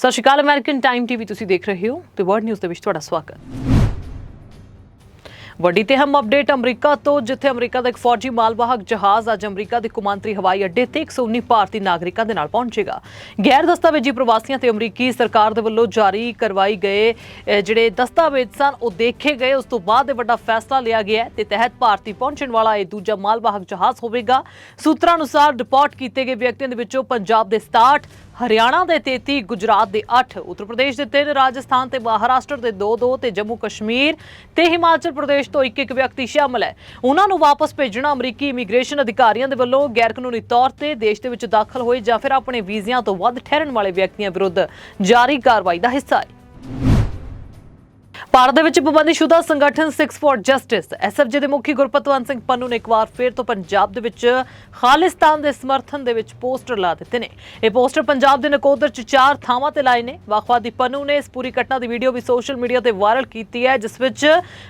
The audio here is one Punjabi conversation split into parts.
ਸਤਿ ਸ਼੍ਰੀ ਅਕਾਲ ਅਮਰੀਕਨ ਟਾਈਮ ਟੀਵੀ ਤੁਸੀਂ ਦੇਖ ਰਹੇ ਹੋ ਤੇ ਵਰਡ ਨਿਊਜ਼ ਦੇ ਵਿੱਚ ਤੁਹਾਡਾ ਸਵਾਗਤ। ਵੱਡੀ ਤੇ ਹਮ ਅਪਡੇਟ ਅਮਰੀਕਾ ਤੋਂ, ਜਿੱਥੇ ਅਮਰੀਕਾ ਦਾ ਇੱਕ ਫੌਜੀ ਮਾਲਵਾਹਕ ਜਹਾਜ਼ ਅੱਜ ਅਮਰੀਕਾ ਦੇ ਕੁਮਾਂਤਰੀ ਹਵਾਈ ਅੱਡੇ ਤੇ 119 ਭਾਰਤੀ ਨਾਗਰਿਕਾਂ ਦੇ ਨਾਲ ਪਹੁੰਚੇਗਾ। ਗੈਰ ਦਸਤਾਵੇਜੀ ਪ੍ਰਵਾਸੀਆਂ ਤੇ ਅਮਰੀਕੀ ਸਰਕਾਰ ਦੇ ਵੱਲੋਂ ਜਾਰੀ ਕਰਵਾਈ ਗਏ ਜਿਹੜੇ ਦਸਤਾਵੇਜ਼ ਸਨ, ਉਹ ਦੇਖੇ ਗਏ। ਉਸ ਤੋਂ ਬਾਅਦ ਇਹ ਵੱਡਾ ਫੈਸਲਾ ਲਿਆ ਗਿਆ ਤੇ ਤਹਿਤ ਭਾਰਤੀ ਪਹੁੰਚਣ ਵਾਲਾ ਇਹ ਦੂਜਾ ਮਾਲਵਾਹਕ ਜਹਾਜ਼ ਹੋਵੇਗਾ। ਸੂਤਰਾਂ ਅਨੁਸਾਰ ਰਿਪੋਰਟ ਕੀਤੇ ਗਏ ਵਿਅਕਤੀਆਂ ਦੇ ਵਿੱਚੋਂ ਪੰਜਾਬ ਦੇ 67 ਹਰਿਆਣਾ ਦੇ 33 ਗੁਜਰਾਤ ਦੇ 8 ਉੱਤਰ ਪ੍ਰਦੇਸ਼ ਦੇ 3 ਰਾਜਸਥਾਨ ਤੇ ਮਹਾਰਾਸ਼ਟਰ ਦੇ 2-2 ਤੇ ਜੰਮੂ ਕਸ਼ਮੀਰ ਤੇ ਹਿਮਾਚਲ ਪ੍ਰਦੇਸ਼ ਤੋਂ ਇੱਕ ਇੱਕ ਵਿਅਕਤੀ ਸ਼ਾਮਲ ਹੈ। ਉਹਨਾਂ ਨੂੰ ਵਾਪਸ ਭੇਜਣਾ ਅਮਰੀਕੀ ਇਮੀਗ੍ਰੇਸ਼ਨ ਅਧਿਕਾਰੀਆਂ ਦੇ ਵੱਲੋਂ ਗੈਰ ਕਾਨੂੰਨੀ ਤੌਰ ਤੇ ਦੇਸ਼ ਦੇ ਵਿੱਚ ਦਾਖਲ ਹੋਏ ਜਾਂ ਫਿਰ ਆਪਣੇ ਵੀਜ਼ਿਆਂ ਤੋਂ ਵੱਧ ਠਹਿਰਨ ਵਾਲੇ ਵਿਅਕਤੀਆਂ ਵਿਰੁੱਧ ਜਾਰੀ ਕਾਰਵਾਈ ਦਾ ਹਿੱਸਾ ਹੈ। ਭਾਰਤ ਦੇ ਵਿੱਚ ਪਾਬੰਦੀਸ਼ੁਦਾ ਸੰਗਠਨ 6 ਫॉर ਜਸਟਿਸ ਐਸਐਫਜੀ ਦੇ ਮੁਖੀ ਗੁਰਪਤਵੰਤ ਸਿੰਘ ਪੰਨੂ ਨੇ ਇੱਕ ਵਾਰ ਫੇਰ ਤੋਂ ਪੰਜਾਬ ਦੇ ਵਿੱਚ ਖਾਲਿਸਤਾਨ ਦੇ ਸਮਰਥਨ ਦੇ ਵਿੱਚ ਪੋਸਟਰ ਲਾ ਦਿੱਤੇ ਨੇ। ਇਹ ਪੋਸਟਰ ਪੰਜਾਬ ਦੇ ਨਕੋਦਰ ਚ ਚਾਰ ਥਾਵਾਂ ਤੇ ਲਾਏ ਨੇ। ਵੱਖਵਾਦੀ ਪੰਨੂ ਨੇ ਇਸ ਪੂਰੀ ਘਟਨਾ ਦੀ ਵੀਡੀਓ ਵੀ ਸੋਸ਼ਲ ਮੀਡੀਆ ਤੇ ਵਾਇਰਲ ਕੀਤੀ ਹੈ, ਜਿਸ ਵਿੱਚ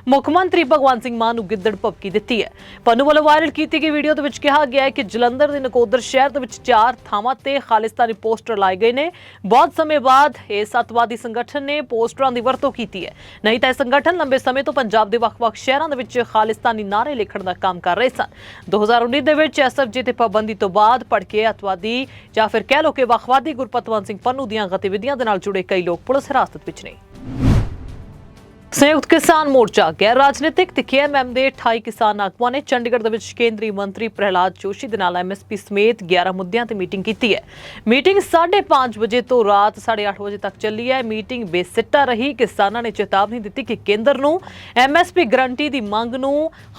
ਮੁੱਖ ਮੰਤਰੀ ਭਗਵੰਤ ਸਿੰਘ ਮਾਨ ਨੂੰ ਗਿੱਦੜ ਭਪਕੀ ਦਿੱਤੀ ਹੈ। ਪੰਨੂ ਵੱਲੋਂ ਵਾਇਰਲ ਕੀਤੀ ਗਈ ਵੀਡੀਓ ਦੇ ਵਿੱਚ ਕਿਹਾ ਗਿਆ ਹੈ ਕਿ ਜਲੰਧਰ ਦੇ ਨਕੋਦਰ ਸ਼ਹਿਰ ਦੇ ਵਿੱਚ ਚਾਰ ਥਾਵਾਂ ਤੇ ਖਾਲਿਸਤਾਨੀ ਪੋਸਟਰ ਲਾਏ ਗਏ ਨੇ। ਬਹੁਤ ਸਮੇਂ ਬਾਅਦ ਇਹ ਸੱਤਵਾਦੀ ਸੰਗਠਨ ਨੇ ਪੋਸਟਰਾਂ ਦੀ ਵਰਤੋਂ ਕੀਤੀ ਹੈ। ਨਹੀਂ ਤਾਂ ਇਹ ਸੰਗਠਨ ਲੰਬੇ ਸਮੇਂ ਤੋਂ ਪੰਜਾਬ ਦੇ ਵੱਖ-ਵੱਖ ਸ਼ਹਿਰਾਂ ਦੇ ਵਿੱਚ ਖਾਲਿਸਤਾਨੀ ਨਾਅਰੇ ਲਿਖਣ ਦਾ ਕੰਮ ਕਰ ਰਹੇ ਸਨ। 2019 ਦੇ ਵਿੱਚ ਐਸਐਫਜੀ ਤੇ ਪਾਬੰਦੀ ਤੋਂ ਬਾਅਦ ਭੜਕੇ ਅਤਵਾਦੀ ਜਾਂ ਫਿਰ ਕਹਿ ਲਓ ਕਿ ਵੱਖਵਾਦੀ ਗੁਰਪਤਵੰਤ ਸਿੰਘ ਪੰਨੂ ਦੀਆਂ ਗਤੀਵਿਧੀਆਂ ਦੇ ਨਾਲ ਜੁੜੇ ਕਈ ਲੋਕ ਪੁਲਿਸ ਹਿਰਾਸਤ ਵਿੱਚ ਨੇ। ਸੰਯੁਕਤ ਕਿਸਾਨ ਮੋਰਚਾ ਗੈਰ ਰਾਜਨੀਤਿਕ ਤੇ KMM ਦੇ 28 ਕਿਸਾਨ ਆਗੂਆਂ ਨੇ ਚੰਡੀਗੜ੍ਹ ਦੇ ਵਿੱਚ ਕੇਂਦਰੀ ਮੰਤਰੀ ਪ੍ਰਹਿਲਾਦ ਜੋਸ਼ੀ ਦੇ ਨਾਲ MSP ਸਮੇਤ 11 ਮੁੱਦਿਆਂ ਤੇ ਮੀਟਿੰਗ ਕੀਤੀ ਹੈ। ਮੀਟਿੰਗ 5:30 ਵਜੇ ਤੋਂ ਰਾਤ 8:30 ਵਜੇ ਤੱਕ ਚੱਲੀ ਹੈ। ਮੀਟਿੰਗ ਬੇਸਿੱਟਾ ਰਹੀ। ਕਿਸਾਨਾਂ ਨੇ ਚੇਤਾਵਨੀ ਦਿੱਤੀ ਕਿ ਕੇਂਦਰ ਨੂੰ MSP ਗਰੰਟੀ ਦੀ ਮੰਗ ਨੂੰ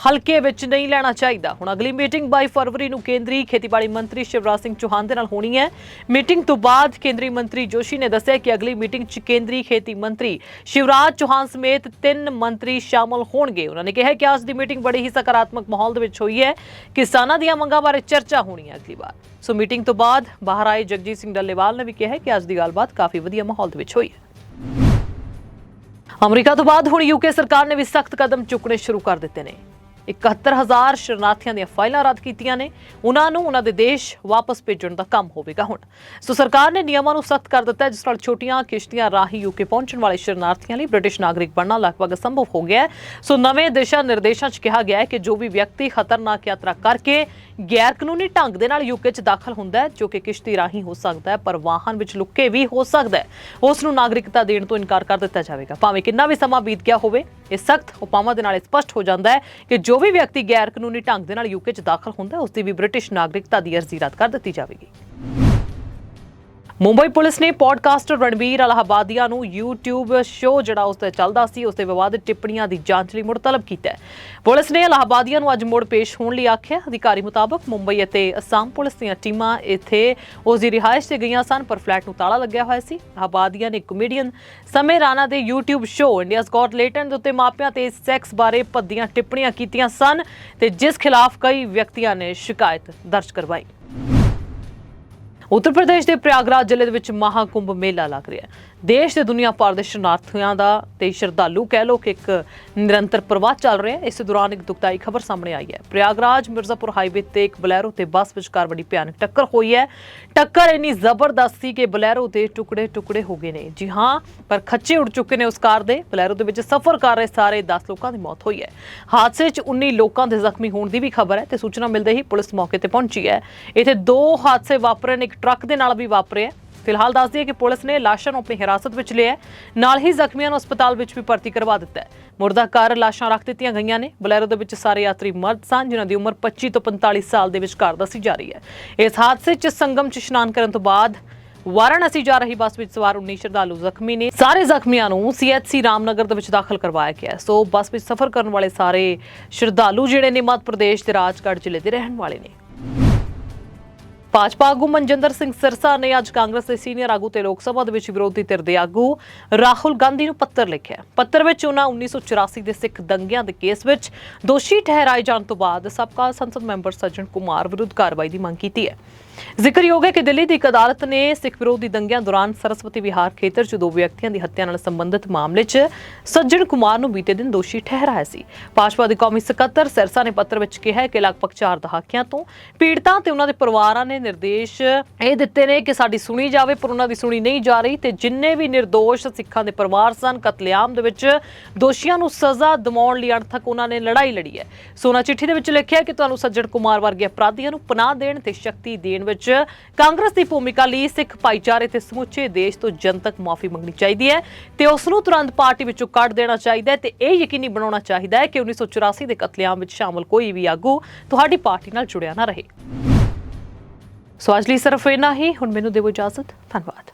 ਹਲਕੇ ਵਿੱਚ ਨਹੀਂ ਲੈਣਾ ਚਾਹੀਦਾ। ਹੁਣ ਅਗਲੀ ਮੀਟਿੰਗ 22 ਫਰਵਰੀ ਨੂੰ ਕੇਂਦਰੀ ਖੇਤੀਬਾੜੀ ਮੰਤਰੀ ਸ਼ਿਵਰਾਜ ਸਿੰਘ ਚੌਹਾਨ ਦੇ ਨਾਲ ਹੋਣੀ ਹੈ। ਮੀਟਿੰਗ ਤੋਂ ਬਾਅਦ ਕੇਂਦਰੀ ਮੰਤਰੀ ਜੋਸ਼ੀ ਨੇ ਦੱਸਿਆ ਕਿ ਅਗਲੀ ਮੀਟਿੰਗ 'ਚ ਕੇਂਦਰੀ ਖੇਤੀ ਮੰਤਰੀ ਸ਼ਿਵਰਾਜ ਚੌਹਾਨ ਸਮੇਤ ਤਿੰਨ ਮੰਤਰੀ ਸ਼ਾਮਲ ਹੋਣਗੇ। ਉਹਨਾਂ ਨੇ ਕਿਹਾ ਕਿ ਅੱਜ ਦੀ ਮੀਟਿੰਗ ਬੜੀ ਹੀ ਸਕਾਰਾਤਮਕ ਮਾਹੌਲ ਦੇ ਵਿੱਚ ਹੋਈ ਹੈ। ਕਿਸਾਨਾਂ ਦੀਆਂ ਮੰਗਾਂ ਬਾਰੇ ਚਰਚਾ ਹੋਣੀ ਹੈ ਅਗਲੀ ਵਾਰ। ਸੋ ਮੀਟਿੰਗ ਤੋਂ ਬਾਅਦ ਬਾਹਰ ਆਏ ਜਗਜੀਤ ਸਿੰਘ ਡੱਲੇਵਾਲ ਨੇ ਵੀ ਕਿਹਾ ਕਿ ਅੱਜ ਦੀ ਗੱਲਬਾਤ ਕਾਫੀ ਵਧੀਆ ਮਾਹੌਲ ਦੇ ਵਿੱਚ ਹੋਈ ਹੈ। ਅਮਰੀਕਾ ਤੋਂ ਬਾਅਦ ਹੁਣ ਯੂਕੇ ਸਰਕਾਰ ਨੇ ਵੀ ਸਖਤ ਕਦਮ ਚੁੱਕਣੇ ਸ਼ੁਰੂ ਕਰ ਦਿੱਤੇ ਨੇ। 71000 ਸ਼ਰਨਾਰਥੀਆਂ ਦੀਆਂ ਫਾਈਲਾਂ ਰੱਦ ਕੀਤੀਆਂ ਨੇ। ਉਹਨਾਂ ਨੂੰ ਉਹਨਾਂ ਦੇ ਦੇਸ਼ ਵਾਪਸ ਭੇਜਣ ਦਾ ਕੰਮ ਹੋਵੇਗਾ ਹੁਣ। ਸੋ ਸਰਕਾਰ ਨੇ ਨਿਯਮਾਂ ਨੂੰ ਸਖਤ ਕਰ ਦਿੱਤਾ ਜਿਸ ਨਾਲ ਛੋਟੀਆਂ ਕਿਸ਼ਤੀਆਂ ਰਾਹੀਂ ਯੂਕੇ ਪਹੁੰਚਣ ਵਾਲੇ ਸ਼ਰਨਾਰਥੀਆਂ ਲਈ ਬ੍ਰਿਟਿਸ਼ ਨਾਗਰਿਕ ਬਣਨਾ ਲਗਭਗ ਸੰਭਵ ਹੋ ਗਿਆ ਹੈ। ਸੋ ਨਵੇਂ ਦਿਸ਼ਾ ਨਿਰਦੇਸ਼ਾਂ 'ਚ ਕਿਹਾ ਗਿਆ ਹੈ ਕਿ ਜੋ ਵੀ ਵਿਅਕਤੀ ਖਤਰਨਾਕ ਯਾਤਰਾ ਕਰਕੇ ਗੈਰ ਕਾਨੂੰਨੀ ਢੰਗ ਦੇ ਨਾਲ ਯੂਕੇ 'ਚ ਦਾਖਲ ਹੁੰਦਾ ਹੈ, ਜੋ ਕਿ ਕਿਸ਼ਤੀ ਰਾਹੀਂ ਹੋ ਸਕਦਾ ਹੈ, ਪਰ ਵਾਹਨ ਵਿੱਚ ਲੁੱਕੇ ਵੀ ਹੋ ਸਕਦਾ ਹੈ। ਉਸ ਨੂੰ ਨਾਗਰਿਕਤਾ ਦੇਣ ਤੋਂ ਇਨਕਾਰ ਕਰ ਦਿੱਤਾ ਜਾਵੇਗਾ। ਭਾਵੇਂ ਕਿੰਨਾ ਵੀ ਸਮਾਂ ਬੀਤ ਗਿਆ ਹੋਵੇ, ਇਹ ਸਖਤ ਉਪਾਵਾਂ ਦੇ ਨਾਲ ਸਪਸ਼ਟ ਹੋ ਜਾਂਦਾ ਹੈ ਕਿ ਜੋ ਵੀ ਵਿਅਕਤੀ ਗੈਰ ਕਾਨੂੰਨੀ ਢੰਗ ਦੇ ਨਾਲ ਯੂਕੇ 'ਚ ਦਾਖਲ ਹੁੰਦਾ ਹੈ, ਉਸ ਦੀ ਵੀ ਬ੍ਰਿਟਿਸ਼ ਨਾਗਰਿਕਤਾ ਦੀ ਅਰਜ਼ੀ ਰੱਦ ਕਰ ਦਿੱਤੀ ਜਾਵੇਗੀ। ਮੁੰਬਈ ਪੁਲਿਸ ਨੇ ਪੋਡਕਾਸਟਰ ਰਣਬੀਰ ਅਲਾਹਾਬਾਦੀਆ ਨੂੰ YouTube ਸ਼ੋਅ ਜਿਹੜਾ ਉਸ ਤੇ ਚੱਲਦਾ ਸੀ ਉਸ ਤੇ ਵਿਵਾਦਿਤ ਟਿੱਪਣੀਆਂ ਦੀ ਜਾਂਚ ਲਈ ਮੁੜ ਤਲਬ ਕੀਤਾ ਹੈ। ਪੁਲਿਸ ਨੇ ਅਲਾਹਾਬਾਦੀਆ ਨੂੰ ਅੱਜ ਮੁੜ ਪੇਸ਼ ਹੋਣ ਲਈ ਆਖਿਆ। ਅਧਿਕਾਰੀ ਮੁਤਾਬਕ ਮੁੰਬਈ ਅਤੇ ਅਸਾਮ ਪੁਲਿਸ ਦੀਆਂ ਟੀਮਾਂ ਇੱਥੇ ਉਸ ਦੀ ਰਿਹਾਇਸ਼ ਤੇ ਗਈਆਂ ਸਨ, ਪਰ ਫਲੈਟ ਨੂੰ ਤਾਲਾ ਲੱਗਿਆ ਹੋਇਆ ਸੀ। ਅਲਾਹਾਬਾਦੀਆ ਨੇ ਕਮੇਡੀਅਨ ਸਮੇਂ ਰਾਣਾ ਦੇ YouTube show India's got latent ਦੇ ਉੱਤੇ ਮਾਪਿਆਂ ਤੇ ਸੈਕਸ ਬਾਰੇ ਭੱਦੀਆਂ ਟਿੱਪਣੀਆਂ ਕੀਤੀਆਂ ਸਨ ਤੇ ਜਿਸ ਖਿਲਾਫ ਕਈ ਵਿਅਕਤੀਆਂ ਨੇ ਸ਼ਿਕਾਇਤ ਦਰਜ ਕਰਵਾਈ। ਉੱਤਰ ਪ੍ਰਦੇਸ਼ ਦੇ ਪ੍ਰਯਾਗਰਾਜ ਜ਼ਿਲ੍ਹੇ ਦੇ ਵਿੱਚ ਮਹਾਕੁੰਭ ਮੇਲਾ ਲੱਗ ਰਿਹਾ ਹੈ। ਦੇਸ਼ ਤੇ ਦੁਨੀਆ ਭਰ ਦੇ ਸ਼ਰਨਾਰਥੀਆਂ ਦਾ ਤੇ ਸ਼ਰਧਾਲੂ ਕਹਿ ਲੋ ਕਿ ਇੱਕ ਨਿਰੰਤਰ ਪ੍ਰਵਾਹ ਚੱਲ ਰਿਹਾ ਹੈ। ਇਸ ਦੌਰਾਨ ਇੱਕ ਦੁਖਦਾਈ ਖਬਰ ਸਾਹਮਣੇ ਆਈ ਹੈ। ਪ੍ਰਯਾਗਰਾਜ ਮਿਰਜ਼ਾਪੁਰ ਹਾਈਵੇ ਤੇ ਇੱਕ ਬਲੈਰੋ ਤੇ ਬੱਸ ਵਿਚਕਾਰ ਬੜੀ ਭਿਆਨਕ ਟੱਕਰ ਹੋਈ ਹੈ। ਟੱਕਰ ਇੰਨੀ ਜ਼ਬਰਦਸਤ ਸੀ ਕਿ ਬਲੈਰੋ ਦੇ ਟੁਕੜੇ ਟੁਕੜੇ ਹੋ ਗਏ ਨੇ। ਜੀ ਹਾਂ, ਪਰ ਖੱਚੇ ਉੱਡ ਚੁੱਕੇ ਨੇ ਉਸ ਕਾਰ ਦੇ। ਬਲੈਰੋ ਦੇ ਵਿੱਚ ਸਫ਼ਰ ਕਰ ਰਹੇ ਸਾਰੇ 10 ਲੋਕਾਂ ਦੀ ਮੌਤ ਹੋਈ ਹੈ। ਹਾਦਸੇ 'ਚ 19 ਲੋਕਾਂ ਦੇ ਜ਼ਖਮੀ ਹੋਣ ਦੀ ਵੀ ਖਬਰ ਹੈ ਤੇ ਸੂਚਨਾ ਮਿਲਦੇ ਹੀ ਪੁਲਿਸ ਮੌਕੇ ਤੇ ਪਹੁੰਚੀ ਹੈ। ਇੱਥੇ ਦੋ ਹਾਦਸੇ ਵਾਪਰੇ ਨੇ, ਇੱਕ ਟਰੱਕ ਦੇ ਨਾਲ ਵੀ ਵਾਪਰੇ ਹੈ। ਫਿਲਹਾਲ ਦੱਸ ਦਈਏ ਕਿ ਪੁਲਿਸ ਨੇ ਲਾਸ਼ਾਂ ਨੂੰ ਆਪਣੀ ਹਿਰਾਸਤ ਵਿੱਚ ਲਿਆ ਨਾਲ ਹੀ ਜ਼ਖਮੀਆਂ ਨੂੰ ਹਸਪਤਾਲ ਵਿੱਚ ਵੀ ਭਰਤੀ ਕਰਵਾ ਦਿੱਤਾ ਹੈ। ਮੁਰਦਾ ਕਾਰ ਲਾਸ਼ਾਂ ਰੱਖ ਦਿੱਤੀਆਂ ਗਈਆਂ ਨੇ। ਬਲੈਰੋ ਦੇ ਵਿੱਚ ਸਾਰੇ ਯਾਤਰੀ ਮਰਦ ਸਨ, ਜਿਨ੍ਹਾਂ ਦੀ ਉਮਰ 25 ਤੋਂ 45 ਸਾਲ ਦੇ ਵਿਚਕਾਰ ਦੱਸੀ ਜਾ ਰਹੀ ਹੈ। ਇਸ ਹਾਦਸੇ 'ਚ ਸੰਗਮ 'ਚ ਇਸ਼ਨਾਨ ਕਰਨ ਤੋਂ ਬਾਅਦ ਵਾਰਾਣਸੀ ਜਾ ਰਹੀ ਬੱਸ ਵਿੱਚ ਸਵਾਰ 19 ਸ਼ਰਧਾਲੂ ਜ਼ਖਮੀ ਨੇ। ਸਾਰੇ ਜ਼ਖਮੀਆਂ ਨੂੰ ਸੀਐਚਸੀ ਰਾਮਨਗਰ ਦੇ ਵਿੱਚ ਦਾਖਲ ਕਰਵਾਇਆ ਗਿਆ ਸੋ ਬੱਸ ਵਿੱਚ ਸਫ਼ਰ ਕਰਨ ਵਾਲੇ ਸਾਰੇ ਸ਼ਰਧਾਲੂ ਜਿਹੜੇ ਨੇ ਮੱਧ ਪ੍ਰਦੇਸ਼ ਦੇ ਰਾਜਗੜ੍ਹ ਜ਼ਿਲ੍ਹੇ ਦੇ ਰਹਿਣ ਵਾਲੇ ਨੇ। ਭਾਜਪਾ ਆਗੂ ਮਨਜਿੰਦਰ ਸਿੰਘ ਸਿਰਸਾ ਨੇ ਅੱਜ ਕਾਂਗਰਸ ਦੇ ਸੀਨੀਅਰ ਆਗੂ ਤੇ ਲੋਕ ਸਭਾ ਦੇ ਵਿੱਚ ਵਿਰੋਧੀ ਧਿਰ ਦੇ ਆਗੂ ਰਾਹੁਲ ਗਾਂਧੀ ਨੂੰ ਪੱਤਰ ਲਿਖਿਆ ਪੱਤਰ ਵਿੱਚ ਉਹਨਾਂ 1984 ਦੇ ਸਿੱਖ ਦੰਗਿਆਂ ਦੇ ਕੇਸ ਵਿੱਚ ਦੋਸ਼ੀ ਠਹਿਰਾਏ ਜਾਣ ਤੋਂ ਬਾਅਦ ਸਾਬਕਾ ਸੰਸਦ ਮੈਂਬਰ ਸੱਜਣ ਕੁਮਾਰ ਵਿਰੁੱਧ ਕਾਰਵਾਈ ਦੀ ਮੰਗ ਕੀਤੀ ਹੈ। ਜ਼ਿਕਰਯੋਗ ਹੈ ਕਿ ਦਿੱਲੀ ਦੀ ਇੱਕ ਅਦਾਲਤ ਨੇ ਸਿੱਖ ਵਿਰੋਧੀ ਦੰਗਿਆਂ ਦੌਰਾਨ ਸਰਸਵਤੀ ਵਿਹਾਰ ਖੇਤਰ 'ਚ ਦੋ ਵਿਅਕਤੀਆਂ ਦੀ ਹੱਤਿਆ ਨਾਲ ਸੰਬੰਧਿਤ ਮਾਮਲੇ 'ਚ ਸੱਜਣ ਕੁਮਾਰ ਨੂੰ ਬੀਤੇ ਦਿਨ ਦੋਸ਼ੀ ਠਹਿਰਾਇਆ ਸੀ। ਭਾਜਪਾ ਦੇ ਕੌਮੀ ਸਕੱਤਰ ਸਿਰਸਾ ਨੇ ਪੱਤਰ ਵਿੱਚ ਕਿਹਾ ਕਿ ਲਗਭਗ 4 ਦਹਾਕਿਆਂ ਤੋਂ ਪੀੜਤਾਂ ਤੇ ਉਹਨਾਂ ਦੇ ਪਰਿਵਾਰਾਂ ਨੇ ਨਿਰਦੇਸ਼ ਇਹ ਦਿੱਤੇ ਨੇ ਕਿ ਸਾਡੀ ਸੁਣੀ ਜਾਵੇ, ਪਰ ਉਹਨਾਂ ਦੀ ਸੁਣੀ ਨਹੀਂ ਜਾ ਰਹੀ ਤੇ ਜਿੰਨੇ ਵੀ નિર્ਦੋਸ਼ ਸਿੱਖਾਂ ਦੇ ਪਰਿਵਾਰ ਸਨ, ਕਤਲੇਆਮ ਦੇ ਵਿੱਚ ਦੋਸ਼ੀਆਂ ਨੂੰ ਸਜ਼ਾ ਦਿਵਾਉਣ ਲਈ ਅਣਥਕ ਉਹਨਾਂ ਨੇ ਲੜਾਈ ਲੜੀ ਹੈ। ਸੋਨਾ ਚਿੱਠੀ ਦੇ ਵਿੱਚ ਲਿਖਿਆ ਕਿ ਤੁਹਾਨੂੰ ਸੱਜਣ ਕੁਮਾਰ ਵਰਗੇ ਅਪਰਾਧੀਆਂ ਨੂੰ ਪਨਾਹ ਦੇਣ ਤੇ ਸ਼ਕਤੀ ਦੇਣ ਵਿੱਚ ਕਾਂਗਰਸ ਦੀ ਭੂਮਿਕਾ ਲਈ ਸਿੱਖ ਭਾਈਚਾਰੇ ਤੇ ਸਮੁੱਚੇ ਦੇਸ਼ ਤੋਂ ਜਨਤਕ ਮਾਫੀ ਮੰਗਣੀ ਚਾਹੀਦੀ ਹੈ ਤੇ ਉਸ ਨੂੰ ਤੁਰੰਤ ਪਾਰਟੀ ਵਿੱਚੋਂ ਕੱਢ ਦੇਣਾ ਚਾਹੀਦਾ ਹੈ ਤੇ ਇਹ ਯਕੀਨੀ ਬਣਾਉਣਾ ਚਾਹੀਦਾ ਹੈ ਕਿ 1984 ਦੇ ਕਤਲੇਆਮ ਵਿੱਚ ਸ਼ਾਮਲ ਕੋਈ ਵੀ ਆਗੂ ਤੁਹਾਡੀ ਪਾਰਟੀ ਨਾਲ ਜੁੜਿਆ ਨਾ ਰਹੇ। ਸੋ ਅੱਜ ਲਈ ਸਿਰਫ ਇੰਨਾ ਹੀ। ਹੁਣ ਮੈਨੂੰ ਦਿਓ ਇਜਾਜ਼ਤ। ਧੰਨਵਾਦ।